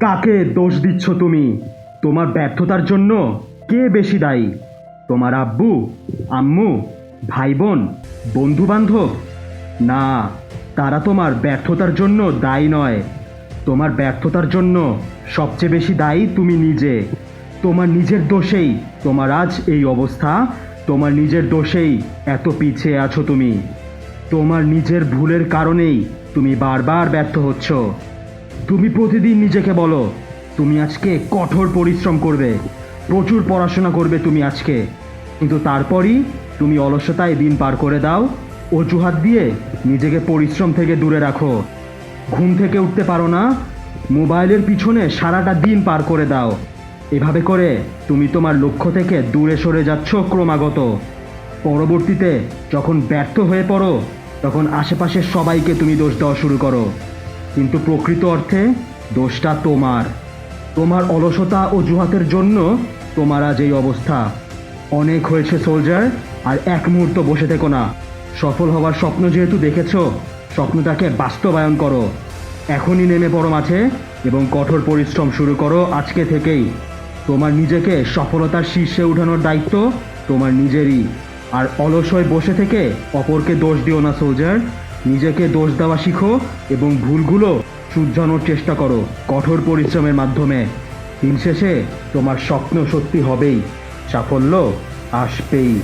কাকে দোষ দিচ্ছ তুমি? তোমার ব্যর্থতার জন্য কে বেশি দায়ী? তোমার আব্বু, আম্মু ভাই বোন বন্ধু বান্ধব না, তারা তোমার ব্যর্থতার জন্য দায়ী নয়। তোমার ব্যর্থতার জন্য সবচেয়ে বেশি দায়ী তুমি নিজে। তোমার নিজের দোষেই তোমার আজ এই অবস্থা। তোমার নিজের দোষেই এত পিছিয়ে আছো তুমি। তোমার নিজের ভুলের কারণেই তুমি বারবার ব্যর্থ হচ্ছ। তুমি প্রতিদিন নিজেকে বলো, তুমি আজকে কঠোর পরিশ্রম করবে, প্রচুর পড়াশোনা করবে তুমি আজকে। কিন্তু তারপরই তুমি অলসতায় দিন পার করে দাও, অজুহাত দিয়ে নিজেকে পরিশ্রম থেকে দূরে রাখো। ঘুম থেকে উঠতে পারো না, মোবাইলের পিছনে সারাটা দিন পার করে দাও। এভাবে করে তুমি তোমার লক্ষ্য থেকে দূরে সরে যাচ্ছ ক্রমাগত। পরবর্তীতে যখন ব্যর্থ হয়ে পড়ো, তখন আশেপাশের সবাইকে তুমি দোষ দেওয়া শুরু করো। কিন্তু প্রকৃত অর্থে দোষটা তোমার। তোমার অলসতা ও জুহাতের জন্য তোমার আজ এই অবস্থা। অনেক হয়েছে, সোলজার, আর এক মুহূর্ত বসে থেকো না। সফল হওয়ার স্বপ্ন যেহেতু দেখেছ, স্বপ্নটাকে বাস্তবায়ন করো। এখনই নেমে পড়ো মাঠে এবং কঠোর পরিশ্রম শুরু করো আজকে থেকেই। তোমার নিজেকে সফলতার শীর্ষে উঠানোর দায়িত্ব তোমার নিজেরই। আর অলস হয়ে বসে থেকে অপরকে দোষ দিও না, সোলজার। নিজেকে দোষ দেওয়া শিখো এবং ভুলগুলো শুধরানোর চেষ্টা করো। কঠোর পরিশ্রমের মাধ্যমে। দিন শেষে তোমার স্বপ্ন সত্যি হবেই। সাফল্য আসবেই।